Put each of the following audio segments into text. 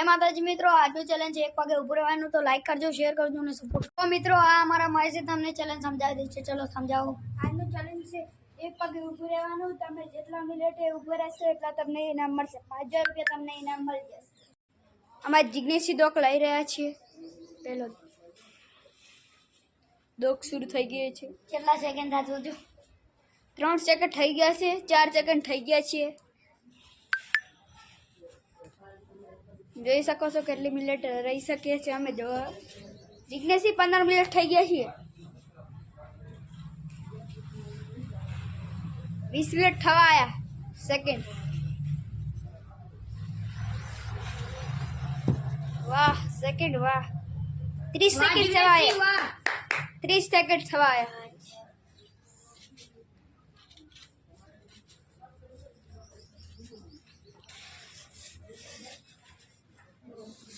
એ માતાજી મિત્રો આજનું ચેલેન્જ એક પગે ઉભું રહેવાનું તો લાઈક કરજો શેર કરજો અને સપોર્ટ તો મિત્રો આ અમારા મહેશે તમને ચેલેન્જ સમજાવી દે છે ચલો સમજાવો આજનું ચેલેન્જ છે એક પગે ઊભું રહેવાનું તમે જેટલા મિનિટે ઊભું રહેશો એટલા તમને ઇનામ મળશે પાંચ હજાર રૂપિયા તમને ઇનામ મળી જશે અમે જિજ્ઞેશી દોક લઈ રહ્યા છીએ પેલો દોક શરૂ થઈ ગઈ છે કેટલા સેકન્ડ થતું હતું ત્રણ સેકન્ડ થઈ ગયા છે ચાર સેકન્ડ થઈ ગયા છીએ જોયે સાકોસો કેટલી મિનિટ રહી શકે છે અમે જો રિગનેસિ 15 મિનિટ થઈ ગઈ છે 20 મિનિટ થવાયા સેકન્ડ વાહ સેકન્ડ વાહ 3 સેકન્ડ થવાયા 3 સેકન્ડ થવાયા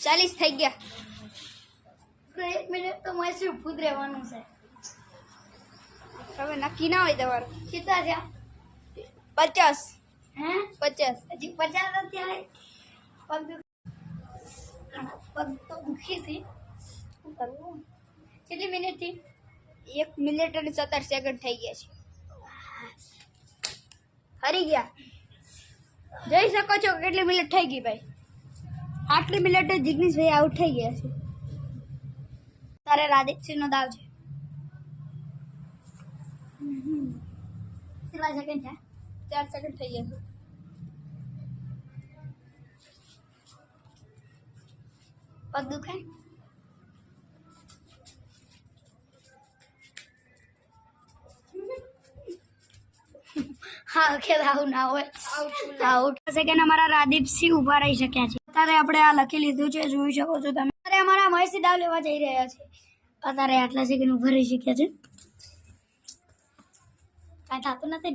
40 થઈ ગયા ક્રેડ મને તમાય સે ફૂડ રેવાનું છે હવે નકી ના હોય દોર કિત આજા 50 હે 50 હજી 50 રહ્યા ઓપ તો ફક્ત ઉખીતી ચલી મિનિટી 1 મિનિટ અને 70 સેકન્ડ થઈ ગયા છે ખરી ગયા જઈ શકો છો કેટલી મિનિટ થઈ ગઈ ભાઈ आठवीं मिनट जिग्नेश भाई आउट है गया सारे राधे सिनो दाल जी सिलाई सेकंड है चार सेकंड है ये पग दुख है हाँ खेलाउ ना हो आउट आउट सेकंड हमारा राधिप सिंह ऊपर आई सके અત્યારે આપણે આ લખી લીધું છે જોઈ શકો છો તમે અત્યારે અમારા મહેશી દાવ લેવા જઈ રહ્યા છે અત્યારે આટલા સેકન્ડ ઉભા રહી શક્યા છે કાંઈ થતું નથી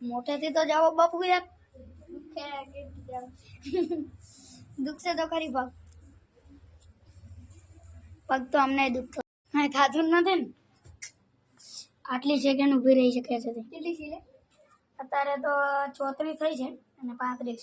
ને મોટેથી તો જાઓ બાપુ યાર દુખશે તો ખરી પગ પગ તો અમને દુખતો કાંઈ થતું નથી ને આટલી સેકન્ડ ઊભી રહી શકે છે કેટલી છે અત્યારે તો ચોત્રીસ થઈ છે અને પાંત્રીસ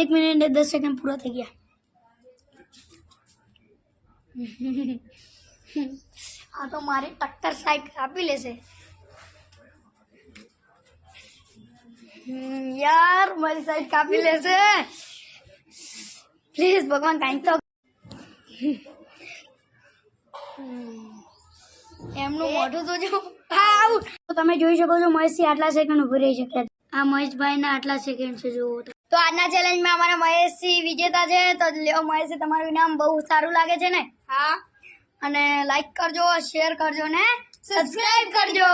एक मिनट दस सेकंड पूरा थी गया हाँ तो मारे टक्कर साइड ले से यार मेरी साइड ले से प्लीज भगवान थैंक तो એમનું મોઢું તો જો આવ તમે જોઈ શકો છો મહેશથી આટલા સેકન્ડ ઉભી રહી શકે આ મહેશભાઈના આટલા સેકન્ડ છે જુઓ તો આજના ચેલેન્જમાં અમારા મહેશસિંહ વિજેતા છે તો લ્યો મહેશ તમારું ઇનામ બહુ સારું લાગે છે ને હા અને લાઈક કરજો શેર કરજો ને સબસ્ક્રાઈબ કરજો